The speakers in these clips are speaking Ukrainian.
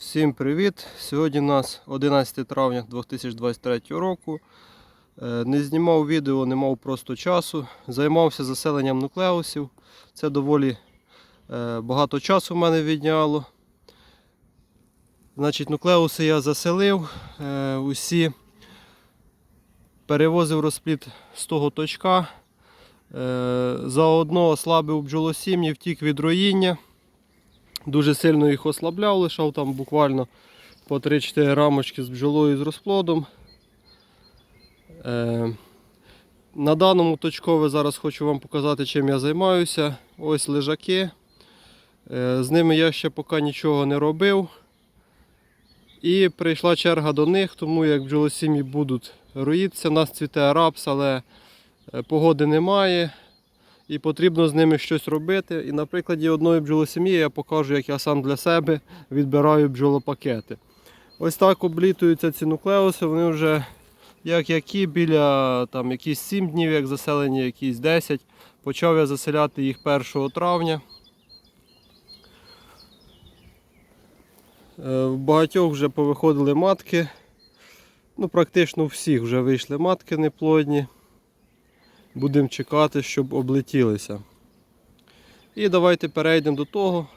Всім привіт! Сьогодні у нас 11 травня 2023 року. Е, Не знімав відео, не мав просто часу. Займався заселенням нуклеусів. Це доволі е, багато часу в мене відняло. Значить, нуклеуси я заселив. е, Усі перевозив розплід з того точка. Заодно ослабив бджолосім'ї, втік від роїння. Дуже сильно їх ослабляв, лишав там буквально по 3-4 рамочки з бджолою з розплодом. Е, на даному точкове зараз хочу вам показати, чим я займаюся. Ось лежаки. Е, з ними я ще поки нічого не робив. І прийшла черга до них, тому як бджолосім'ї будуть роїтися. У нас цвіте рапс, але е, погоди немає і потрібно з ними щось робити. І на прикладі одної бджолосім'ї я покажу, як я сам для себе відбираю бджолопакети. Ось так облітуються ці нуклеуси, вони вже як які біля там, якісь 7 днів, як заселені, якісь 10. Почав я заселяти їх 1 травня. Е, В багатьох вже повиходили матки. Ну, практично у всіх вже вийшли матки неплодні. Будемо чекати, щоб облетілися. І давайте перейдемо до того,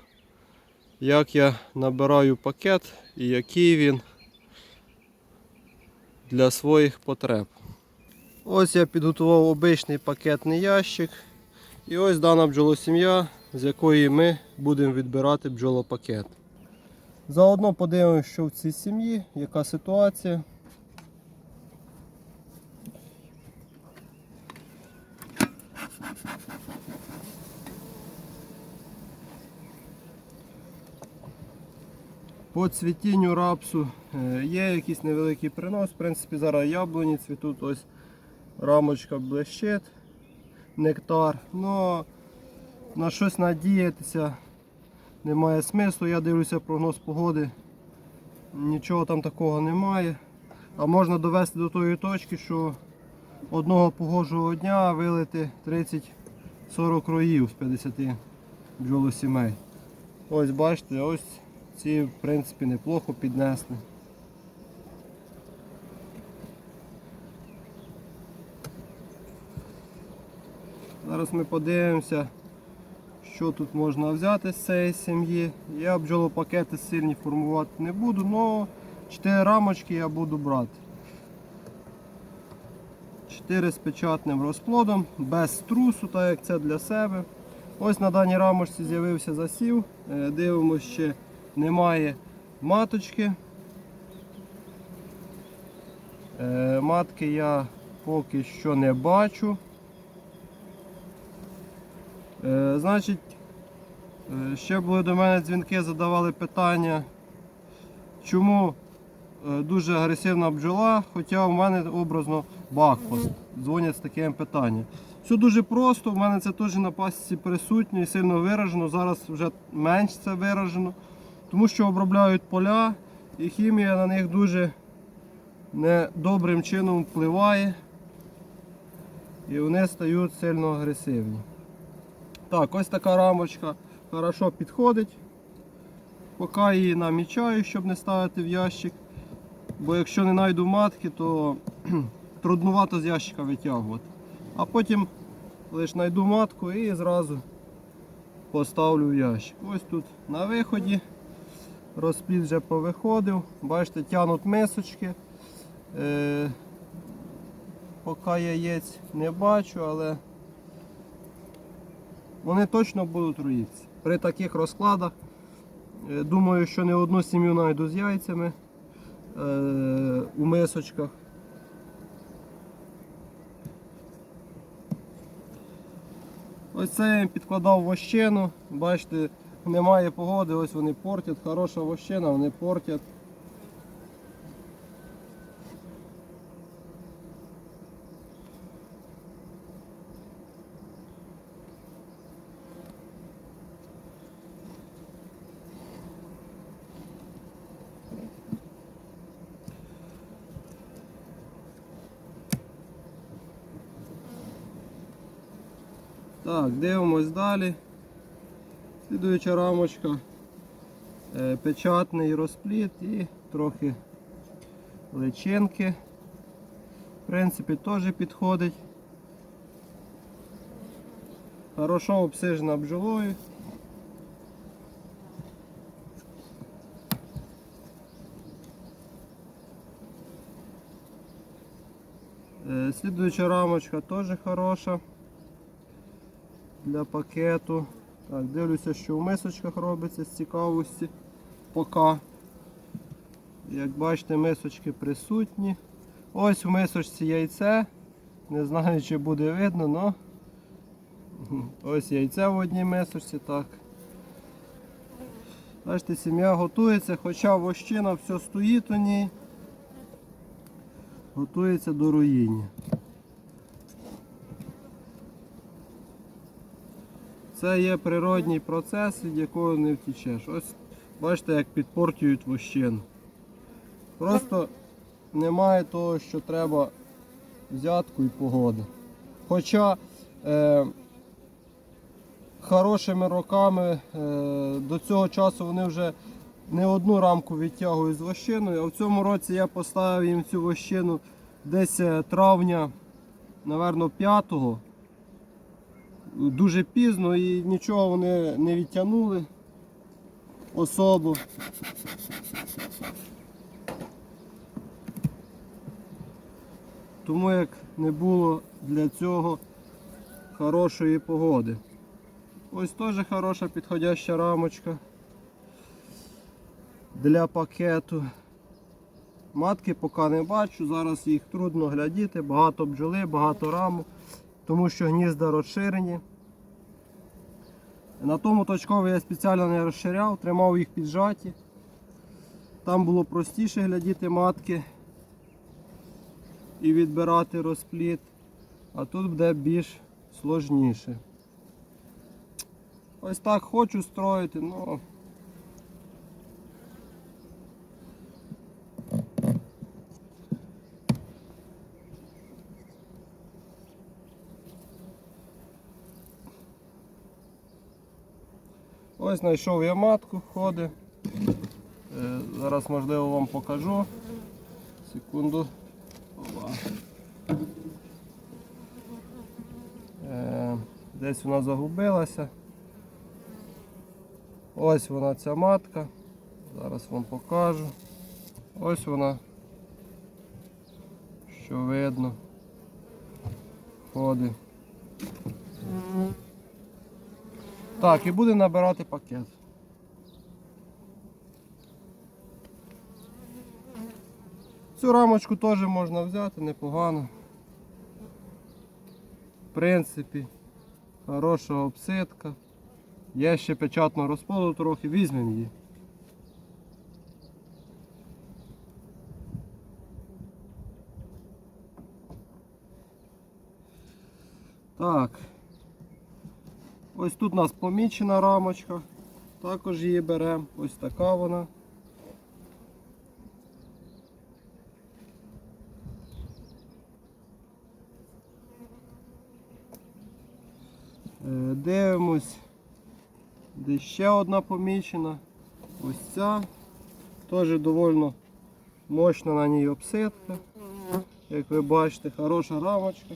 як я набираю пакет і який він для своїх потреб. Ось я підготував обичний пакетний ящик. І ось дана бджолосім'я, з якої ми будемо відбирати бджолопакет. Заодно подивимося, що в цій сім'ї, яка ситуація. По цвітінню рапсу е, є якийсь невеликий принос. В принципі, зараз яблуні цвітуть, ось рамочка блищить, нектар. Но на щось надіятися немає смислу. Я дивлюся прогноз погоди. Нічого там такого немає. А можна довести до тої точки, що одного погожого дня вилити 30-40 роїв з 50 бджолосімей. Ось бачите, ось ці в принципі неплохо піднесли. Зараз ми подивимося, що тут можна взяти з цієї сім'ї. Я бджолопакети сильні формувати не буду, але 4 рамочки я буду брати. 4 з печатним розплодом, без трусу, так як це для себе. Ось на даній рамочці з'явився засів. Е, Дивимося, ще немає маточки. Е, Матки я поки що не бачу. Е, Значить, е, ще були до мене дзвінки, задавали питання, чому дуже агресивна бджола, хоча в мене образно бакфост. Дзвонять з таким питанням. Все дуже просто, в мене це теж на пасіці присутньо і сильно виражено. Зараз вже менш це виражено. Тому що обробляють поля і хімія на них дуже недобрим чином впливає. І вони стають сильно агресивні. Так, ось така рамочка хорошо підходить. Поки її намічаю, щоб не ставити в ящик. Бо якщо не знайду матки, то труднувато з ящика витягувати. А потім лише знайду матку і зразу поставлю в ящик. Ось тут на виході розплід вже повиходив. Бачите, тянуть мисочки. Е, поки яєць не бачу, але вони точно будуть роїтися. При таких розкладах. е, Думаю, що не одну сім'ю знайду з яйцями е, у мисочках. Ось це я їм підкладав вощину. Бачите, немає погоди, ось вони портять. Хороша вощина, вони портять. Так, дивимось далі. Слідуюча рамочка. е, печатний розпліт і трохи личинки. В принципі, теж підходить. Хорошо обсижена бджолою. Е, Слідуюча рамочка теж хороша для пакету. Так, дивлюся, що в мисочках робиться з цікавості. Пока. Як бачите, мисочки присутні. Ось в мисочці яйце. Не знаю, чи буде видно, але ось яйце в одній мисочці. так. Бачите, сім'я готується, хоча вощина все стоїть у ній. Готується до руїння. Це є природній процес, від якого не втічеш. Ось бачите, як підпортюють вощину. Просто немає того, що треба взятку і погоди. Хоча е, хорошими роками е, до цього часу вони вже не одну рамку відтягують з вощиною, а в цьому році я поставив їм цю вощину десь е, травня, напевно, 5-го. Дуже пізно і нічого вони не відтягнули особу. Тому як не було для цього хорошої погоди. Ось теж хороша підходяща рамочка для пакету. Матки поки не бачу, зараз їх трудно глядіти, багато бджоли, багато рамок, тому що гнізда розширені. На тому точкові я спеціально не розширяв, тримав їх піджаті. Там було простіше глядіти матки і відбирати розпліт, а тут буде більш сложніше. Ось так хочу строїти, ну Ось знайшов я матку, ходить. Е, Зараз можливо вам покажу. Секунду. Ова. Е, Десь вона загубилася. Ось вона ця матка. Зараз вам покажу. Ось вона. Що видно. Ходить. Так, і буде набирати пакет. Цю рамочку теж можна взяти, непогано. В принципі, хороша обсидка. Є ще печатного розплоду трохи, візьмемо її. Так. Ось тут у нас помічена рамочка. Також її беремо. Ось така вона. Е, Дивимось, де ще одна помічена. Ось ця. Теж доволі мощна на ній обсидка. Як ви бачите, хороша рамочка.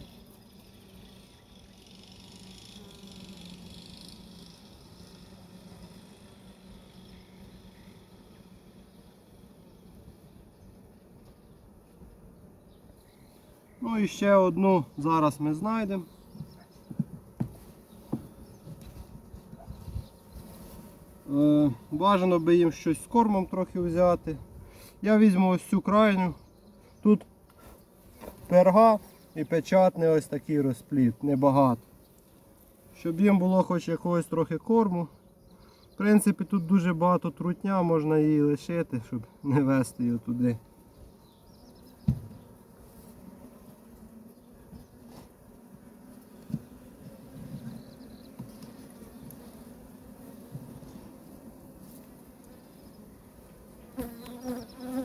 Ну і ще одну зараз ми знайдемо. Е, Бажано би їм щось з кормом трохи взяти. Я візьму ось цю крайню. Тут перга і печатний ось такий розпліт, небагато. Щоб їм було хоч якогось трохи корму. В принципі, тут дуже багато трутня, можна її лишити, щоб не вести її туди.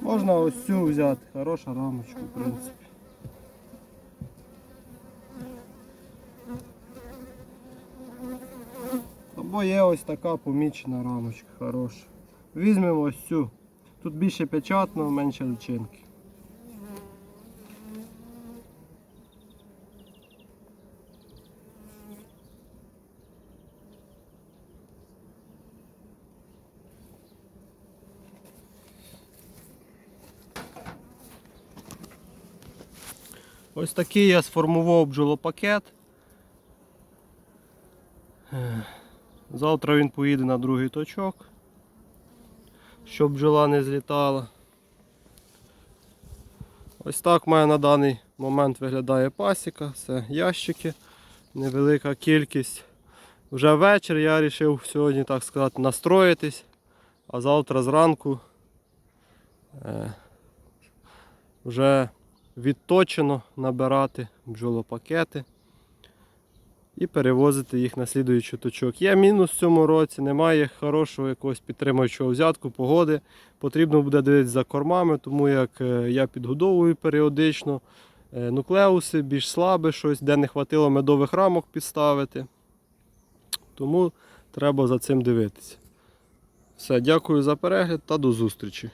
Можна ось цю взяти, хороша рамочка, в принципі. Або є ось така помічена рамочка, хороша. Візьмемо ось цю. Тут більше печатно, менше личинки. Ось такий я сформував бджолопакет. Завтра він поїде на другий точок, щоб бджола не злітала. Ось так мене на даний момент виглядає пасіка. Це ящики, невелика кількість. Вже вечір я вирішив сьогодні, так сказати, настроїтись, а завтра зранку е, вже відточено набирати бджолопакети і перевозити їх на слідуючий точок. Є мінус в цьому році, немає хорошого якогось підтримуючого взятку, погоди. Потрібно буде дивитися за кормами, тому як е, я підгодовую періодично е, нуклеуси, більш слабе щось, де не хватило медових рамок підставити. Тому треба за цим дивитися. Все, дякую за перегляд та до зустрічі.